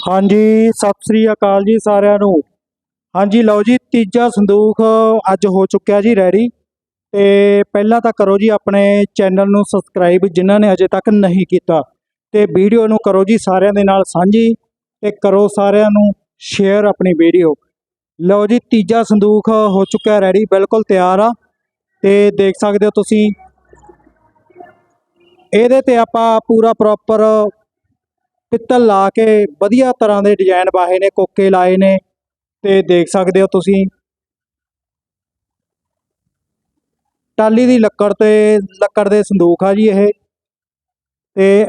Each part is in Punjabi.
ਹਾਂਜੀ, ਸਤਿ ਸ੍ਰੀ ਅਕਾਲ ਜੀ ਸਾਰਿਆਂ ਨੂੰ। ਹਾਂਜੀ, ਲਓ ਜੀ, ਤੀਜਾ ਸੰਦੂਖ ਅੱਜ ਹੋ ਚੁੱਕਿਆ ਜੀ ਰੈਡੀ ਤੇ ਪਹਿਲਾਂ ਤਾਂ ਕਰੋ ਜੀ ਆਪਣੇ ਚੈਨਲ ਨੂੰ ਸਬਸਕ੍ਰਾਈਬ ਜਿਨ੍ਹਾਂ ਨੇ ਅਜੇ ਤੱਕ ਨਹੀਂ ਕੀਤਾ। ਤੇ ਵੀਡੀਓ ਨੂੰ ਕਰੋ ਜੀ ਸਾਰਿਆਂ ਦੇ ਨਾਲ ਸਾਂਝੀ ਤੇ ਕਰੋ ਸਾਰਿਆਂ ਨੂੰ ਸ਼ੇਅਰ ਆਪਣੀ ਵੀਡੀਓ। ਲਓ ਜੀ, ਤੀਜਾ ਸੰਦੂਖ ਹੋ ਚੁੱਕਿਆ ਰੈਡੀ ਬਿਲਕੁਲ ਤਿਆਰ ਆ। ਤੇ ਦੇਖ ਸਕਦੇ ਹੋ ਤੁਸੀਂ, ਇਹਦੇ ਤੇ ਆਪਾਂ ਪੂਰਾ ਪ੍ਰੋਪਰ ਪਿੱਤਲ ਲਾ ਕੇ ਵਧੀਆ ਤਰ੍ਹਾਂ ਦੇ ਡਿਜ਼ਾਈਨ ਬਾਹੇ ਨੇ, ਕੋਕੇ ਲਾਏ ਨੇ, ਤੇ ਦੇਖ ਸਕਦੇ ਹੋ ਤੁਸੀਂ। ਟਾਲੀ ਦੀ ਲੱਕੜ ਤੇ, ਲੱਕੜ ਦੇ ਸੰਦੂਕ ਆ ਜੀ ਇਹ। ਤੇ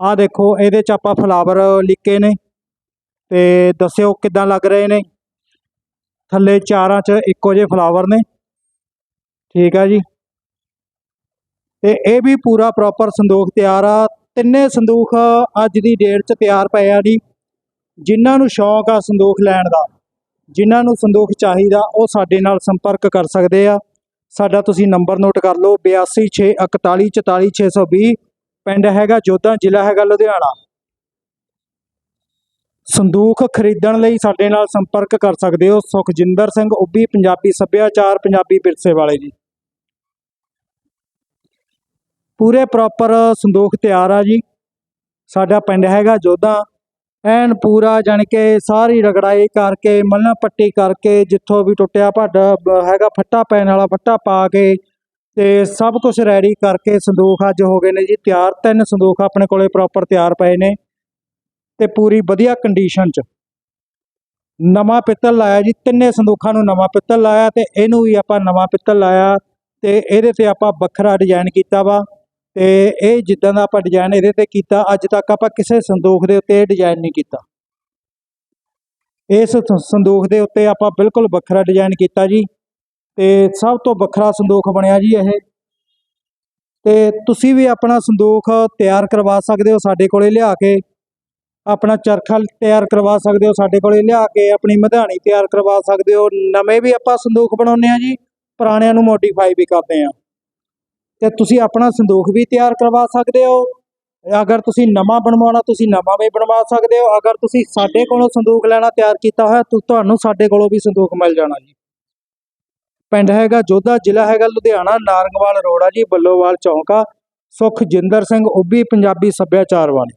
ਆਹ ਦੇਖੋ, ਇਹਦੇ ਚ ਆਪਾਂ ਫਲਾਵਰ ਲਿਖੇ ਨੇ, ਤੇ ਦੱਸਿਓ ਕਿੱਦਾਂ ਲੱਗ ਰਹੇ ਨੇ। ਥੱਲੇ ਚਾਰਾਂ ਚ ਇੱਕੋ ਜਿਹੇ ਫਲਾਵਰ ਨੇ। ਠੀਕ ਆ ਜੀ। ਤੇ ਇਹ ਵੀ ਪੂਰਾ ਪ੍ਰੋਪਰ ਸੰਦੂਖ ਤਿਆਰ ਆ ਤਿੰਨੇ ਸੰਦੂਖ ਅੱਜ ਦੀ ਡੇਟ 'ਚ ਤਿਆਰ ਪਏ ਆ ਜੀ। ਜਿਨ੍ਹਾਂ ਨੂੰ ਸ਼ੌਂਕ ਆ ਸੰਦੂਖ ਲੈਣ ਦਾ, ਜਿਨ੍ਹਾਂ ਨੂੰ ਸੰਦੂਖ ਚਾਹੀਦਾ, ਉਹ ਸਾਡੇ ਨਾਲ ਸੰਪਰਕ ਕਰ ਸਕਦੇ ਆ। ਸਾਡਾ ਤੁਸੀਂ ਨੰਬਰ ਨੋਟ ਕਰ ਲਓ 8264144620 ਪਿੰਡ ਹੈਗਾ ਜੋਧਾ, ਜ਼ਿਲ੍ਹਾ ਹੈਗਾ ਲੁਧਿਆਣਾ। ਸੰਦੂਖ ਖਰੀਦਣ ਲਈ ਸਾਡੇ ਨਾਲ ਸੰਪਰਕ ਕਰ ਸਕਦੇ ਹੋ ਸੁਖਜਿੰਦਰ ਸਿੰਘ ਉੱਭੀ ਪੰਜਾਬੀ ਸੱਭਿਆਚਾਰ, ਪੰਜਾਬੀ ਵਿਰਸੇ ਵਾਲੇ ਜੀ। ਪੂਰੇ ਪ੍ਰੋਪਰ ਸੰਦੂਖ ਤਿਆਰ ਆ ਜੀ। ਸਾਡਾ ਪਿੰਡ ਹੈਗਾ ਜੋਧਾ। ਐਨ ਪੂਰਾ ਜਾਣੀ ਕਿ ਸਾਰੀ ਰਗੜਾਈ ਕਰਕੇ ਮੱਲ੍ਹਾਂ ਪੱਟੀ ਕਰਕੇ, ਜਿੱਥੋਂ ਵੀ ਟੁੱਟਿਆ ਭੱਡ ਹੈਗਾ ਫੱਟਾ ਪੈਣ ਵਾਲਾ ਫੱਟਾ ਪਾ ਕੇ ਤੇ ਸਭ ਕੁਝ ਰੈਡੀ ਕਰਕੇ ਸੰਦੂਖ ਅੱਜ ਹੋ ਗਏ ਨੇ ਜੀ। ਤਿਆਰ ਤਿੰਨ ਸੰਦੂਖ ਆਪਣੇ ਕੋਲੇ ਪ੍ਰੋਪਰ ਤਿਆਰ ਪਏ ਨੇ ਤੇ ਪੂਰੀ ਵਧੀਆ ਕੰਡੀਸ਼ਨ 'ਚ। ਨਵਾਂ ਪਿੱਤਲ ਲਾਇਆ ਜੀ, ਤਿੰਨੇ ਸੰਦੂਖਾਂ ਨੂੰ ਨਵਾਂ ਪਿੱਤਲ ਲਾਇਆ ਤੇ ਇਹਨੂੰ ਵੀ ਆਪਾਂ ਨਵਾਂ ਪਿੱਤਲ ਲਾਇਆ ਤੇ ਇਹਦੇ ਤੇ ਆਪਾਂ ਵੱਖਰਾ ਡਿਜ਼ਾਈਨ ਕੀਤਾ ਵਾ। ਤੇ ਇਹ ਜਿੱਦਾਂ ਦਾ ਆਪਾਂ ਡਿਜ਼ਾਈਨ ਇਹਦੇ ਤੇ ਕੀਤਾ, ਅੱਜ ਤੱਕ ਆਪਾਂ ਕਿਸੇ ਸੰਦੂਖ ਦੇ ਉੱਤੇ ਇਹ ਡਿਜ਼ਾਈਨ ਨਹੀਂ ਕੀਤਾ। ਇਸ ਸੰਦੂਖ ਦੇ ਉੱਤੇ ਆਪਾਂ ਬਿਲਕੁਲ ਵੱਖਰਾ ਡਿਜ਼ਾਈਨ ਕੀਤਾ ਜੀ, ਤੇ ਸਭ ਤੋਂ ਵੱਖਰਾ ਸੰਦੂਖ ਬਣਿਆ ਜੀ ਇਹ। ਤੇ ਤੁਸੀਂ ਵੀ ਆਪਣਾ ਸੰਦੂਖ ਤਿਆਰ ਕਰਵਾ ਸਕਦੇ ਹੋ ਸਾਡੇ ਕੋਲੇ ਲਿਆ ਕੇ, ਆਪਣਾ ਚਰਖਾ ਤਿਆਰ ਕਰਵਾ ਸਕਦੇ ਹੋ ਸਾਡੇ ਕੋਲੇ ਲਿਆ ਕੇ, ਆਪਣੀ ਮਧਾਣੀ ਤਿਆਰ ਕਰਵਾ ਸਕਦੇ ਹੋ। ਨਵੇਂ ਵੀ ਆਪਾਂ ਸੰਦੂਖ ਬਣਾਉਂਦੇ ਆ ਜੀ, ਪੁਰਾਣਿਆਂ ਨੂੰ ਮੋਡੀਫਾਈ ਵੀ ਕਰਦੇ ਆ ਤੇ ਤੁਸੀਂ ਆਪਣਾ ਸੰਦੂਖ ਵੀ ਤਿਆਰ ਕਰਵਾ ਸਕਦੇ ਹੋ। ਅਗਰ ਤੁਸੀਂ ਨਵਾਂ ਬਣਵਾਉਣਾ, ਤੁਸੀਂ ਨਵਾਂ ਵੀ ਬਣਵਾ ਸਕਦੇ ਹੋ। ਅਗਰ ਤੁਸੀਂ ਸਾਡੇ ਕੋਲੋਂ ਸੰਦੂਖ ਲੈਣਾ ਤਿਆਰ ਕੀਤਾ ਹੋਇਆ ਤੁਹਾਨੂੰ ਸਾਡੇ ਕੋਲੋਂ ਵੀ ਸੰਦੂਖ ਮਿਲ ਜਾਣਾ ਜੀ। ਪਿੰਡ ਹੈਗਾ ਜੋਧਾ, ਜ਼ਿਲ੍ਹਾ ਹੈਗਾ ਲੁਧਿਆਣਾ, ਨਾਰੰਗਵਾਲ ਰੋਡ ਆ ਜੀ, ਬੱਲੋਵਾਲ ਚੌਂਕ ਆ ਸੁਖਜਿੰਦਰ ਸਿੰਘ, ਉੱਭੀ ਪੰਜਾਬੀ ਸੱਭਿਆਚਾਰ ਵਾਲੇ।